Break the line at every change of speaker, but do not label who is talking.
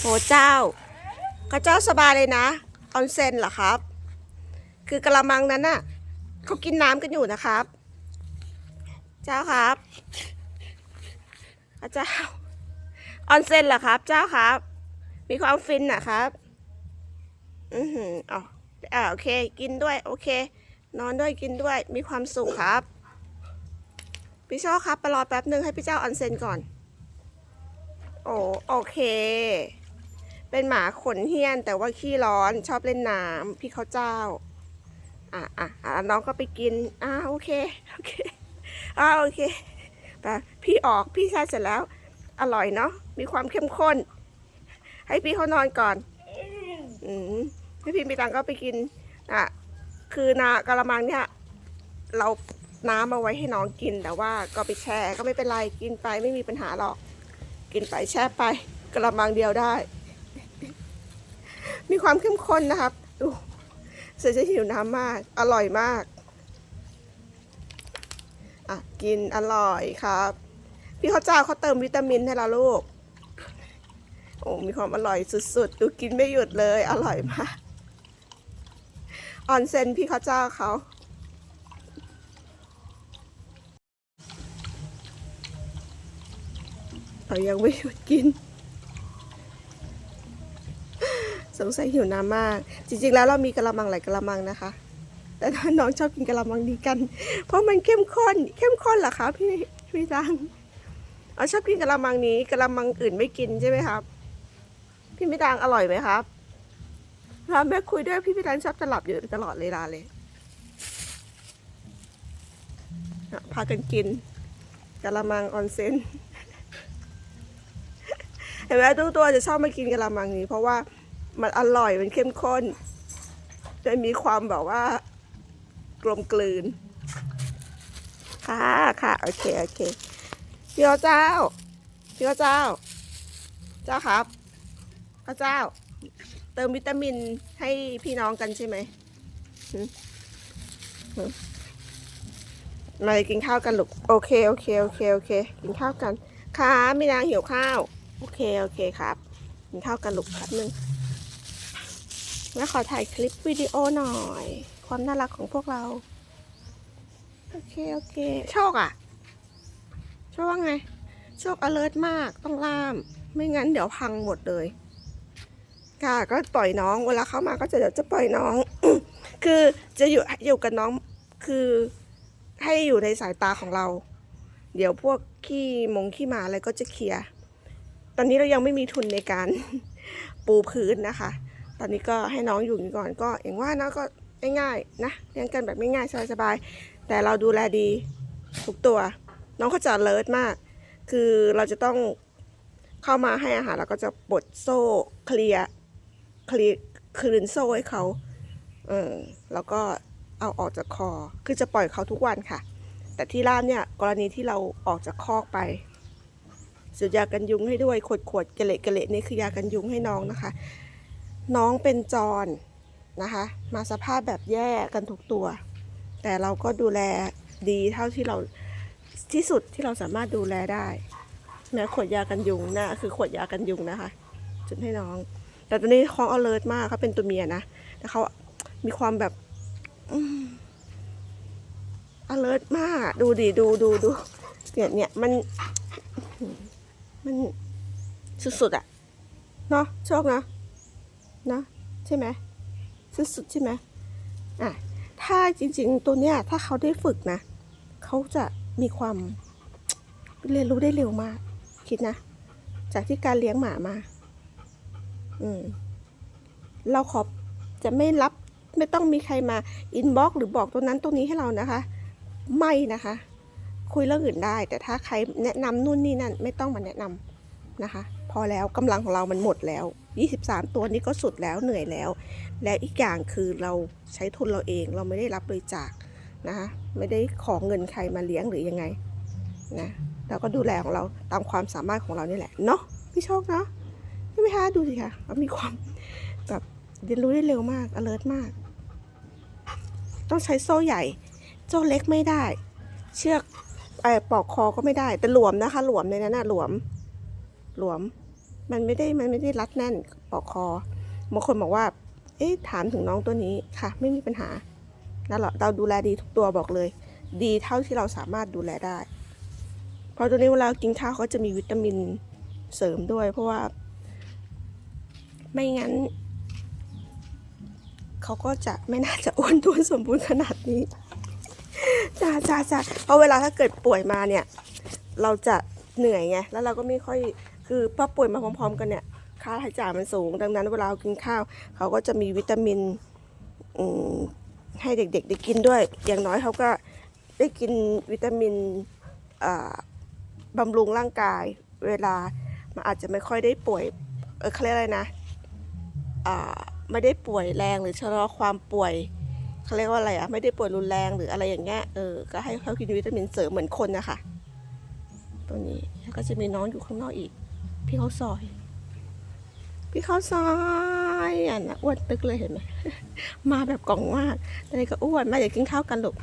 โหเจ้าข้าเจ้าสบายเลยนะออนเซนเหรอครับ คือกระมังนั้นน่ะเขากินน้ำกันอยู่นะครับ เจ้าครับข้าเจ้าออนเซนเหรอครับ เจ้าครับ มีความฟินนะครับ อือหืออ๋ออ่าโอเค กินด้วย โอเค นอนด้วยกินด้วย มีความสุขครับ พี่โชคครับไปรอแป๊บหนึ่งให้พี่เจ้าออนเซนก่อน โอ้โอเค เป็นหมาขนเฮี้ยน แต่ว่าขี้ร้อนชอบเล่นน้ำพี่เขาเจ้า อะอะอะน้องก็ไปกินอ่าโอเคโอเคอ่าโอเคไปพี่ออกพี่ชาเสร็จแล้ว อร่อยเนาะมีความเข้มข้น ให้พี่เขานอนก่อน อืมให้พี่มีตังก็ไปกินอะคือนากระมังเนี่ย เราน้ำเอาไว้ให้น้องกินแต่ว่าก็ไปแช่ก็ไม่เป็นไรกินไปไม่มีปัญหาหรอก กินไปแช่ไปกระมังเดียวได้ มีความเข้มข้นนะครับดูเสือจะหิวน้ำมาก อร่อยมาก อะ กินอร่อยครับ พี่เขาวเจ้าเขาเติมวิตามินให้เราลูก โอ้มีความอร่อยสุดๆ ดูกินไม่หยุดเลย อร่อยมากออนเซนพี่เขาวเจ้าเขาเรายังไม่หยุดกิน สงสัยหิวน้ำมาก จริงๆแล้วเรามีกระมังหลายกระมังนะคะ แต่ถ้าน้องชอบกินกระมังนี้กัน เพราะมันเข้มข้น เข้มข้นเหรอคะพี่พี่ดังอ๋อชอบกินกระมังนี้กระมังอื่นไม่กินใช่ไหมครับ พี่มิดังอร่อยไหมครับเราแม่คุยด้วยพี่มิดังชอบจะหลับอยู่ตลอดเวลาเลยพากันกินกระมังออนเซนเห็นไหมทุกตัวจะชอบมากินกะละมังนี้ เพราะว่า มันอร่อยมันเข้มข้นจะมีความแบบว่า กลมกลืน ค่ะค่ะโอเคโอเคพี่เขาเจ้าพี่เขาเจ้า เจ้าครับข้าเจ้า เติมวิตามินให้พี่น้องกันใช่ไหมมากินข้าวกันลูกโอเคโอเคโอเคโอเค กินข้าวกันค่ะมีนางหิวข้าว โอเคโอเคครับ กินข้าวกันลูกแป๊บนึง แม่ขอถ่ายคลิปวิดีโอหน่อย ความน่ารักของพวกเรา โอเค โอเค โชคอะโชคว่าไง โชค alert มากต้องล่าม ไม่งั้นเดี๋ยวพังหมดเลย ค่ะ ก็ปล่อยน้อง เวลาเข้ามาก็จะเดี๋ยวจะปล่อยน้อง คือจะอยู่อยู่กับน้อง คือให้อยู่ในสายตาของเรา เดี๋ยวพวกขี้มงขี้หมาอะไรก็จะเคลียร์ ตอนนี้เรายังไม่มีทุนในการปูพื้นนะคะ ตอนนี้ก็ให้น้องอยู่นี้ก่อนก็อย่างว่านะก็ง่ายๆนะเลี้ยงกันแบบไม่ง่ายสบายๆแต่เราดูแลดีทุกตัว น้องเขาจะเลิศมาก คือเราจะต้องเข้ามาให้อาหารเราก็จะปลดโซ่เคลียเคลียร์คืนโซ่ให้เขาเออแล้วก็เอาออกจากคอ คือจะปล่อยเขาทุกวันค่ะ แต่ที่ร้านเนี่ยกรณีที่เราออกจากคอกไปสูดยากันยุงให้ด้วยขวดขวดๆเกล็ดเกล็ดนี่คือยากันยุงให้น้องนะคะ น้องเป็นจรนะคะ มาสภาพแบบแย่กันทุกตัว แต่เราก็ดูแลดีเท่าที่เราที่สุดที่เราสามารถดูแลได้แม้ขวดยากันยุงนะคือขวดยากันยุงนะคะ จุดให้น้อง แต่ตอนนี้เขาเอเลิศมากเขาเป็นตัวเมียนะแต่เขามีความแบบอเลิศมาก ดูดิดูดูดูเนี่ยเนี่ยมัน มันสุดๆอะเนาะโชคเนะ นะใช่ไหมสุดๆใช่ไหมอะถ้าจริง ๆ ตัวเนี้ยถ้าเขาได้ฝึกนะเขาจะมีความเรียนรู้ได้เร็วมาก คิดนะ จากที่การเลี้ยงหมามา อืม เราขอจะไม่รับไม่ต้องมีใครมาอินบ็อกหรือบอกตรงนั้นตรงนี้ให้เรานะคะ ไม่นะคะ คุยเรื่องอื่นได้ แต่ถ้าใครแนะนำนู่นนี่นั่น ไม่ต้องมาแนะนำนะคะ พอแล้วกำลังของเรามันหมดแล้ว 23 ตัวนี้ก็สุดแล้วเหนื่อยแล้ว แล้วอีกอย่างคือเราใช้ทุนเราเองเราไม่ได้รับบริจาคนะคะไม่ได้ขอเงินใครมาเลี้ยงหรือยังไงนะเราก็ดูแลของเราตามความสามารถของเรานี่แหละเนาะพี่โชคเนาะใช่ไหมคะดูสิคะเขามีความแบบเรียนรู้ได้เร็วมาก alert มาก ต้องใช้โซ่ใหญ่ โซ่เล็กไม่ได้ เชือกไอ้ปอกคอก็ไม่ได้แต่หลวมนะคะ หลวมในนั้นน่ะหลวม หลวม มันไม่ได้มันไม่ได้รัดแน่นปอกคอบางคนบอกว่า เอ๊ะถามถึงน้องตัวนี้ค่ะ ไม่มีปัญหานั่นแหละเราดูแลดีทุกตัวบอกเลย ดีเท่าที่เราสามารถดูแลได้พราะตัวนี้เวลากินข้าวเขาจะมีวิตามินเสริมด้วย เพราะว่า ไม่งั้น เขาก็จะไม่น่าจะอ้วนท้วนสมบูรณ์ขนาดนี้จ้าจ้าจ้าเพราะเวลาถ้าเกิดป่วยมาเนี่ย เราจะเหนื่อยไง แล้วเราก็ไม่ค่อย คือพอป่วยมาพร้อมๆ กันเนี่ยค่าใช้จ่ายมันสูง ดังนั้นเวลาเรากินข้าว เขาก็จะมีวิตามินอให้เด็กๆได้กินด้วย อย่างน้อยเขาก็ได้กินวิตามินบำรุงร่างกาย เวลามันอาจจะไม่ค่อยได้ป่วยเออเขาเรียกอะไรนะไม่ได้ป่วยแรงหรือชะลอความป่วยเขาเรียกว่าอะไรอะไม่ได้ป่วยรุนแรงหรืออะไรอย่างเงี้ยเออก็ให้เขากินวิตามินเสริมเหมือนคนนะคะตัวนี้แล้วก็จะมีน้องอยู่ข้างนอกอีก พี่เขาซอย พี่เขาซอยอะนะอ้วนตึกเลยเห็นไหม มาแบบกล่องมากแต่นี่ก็อ้วนมาอยากกินข้าวกันลูก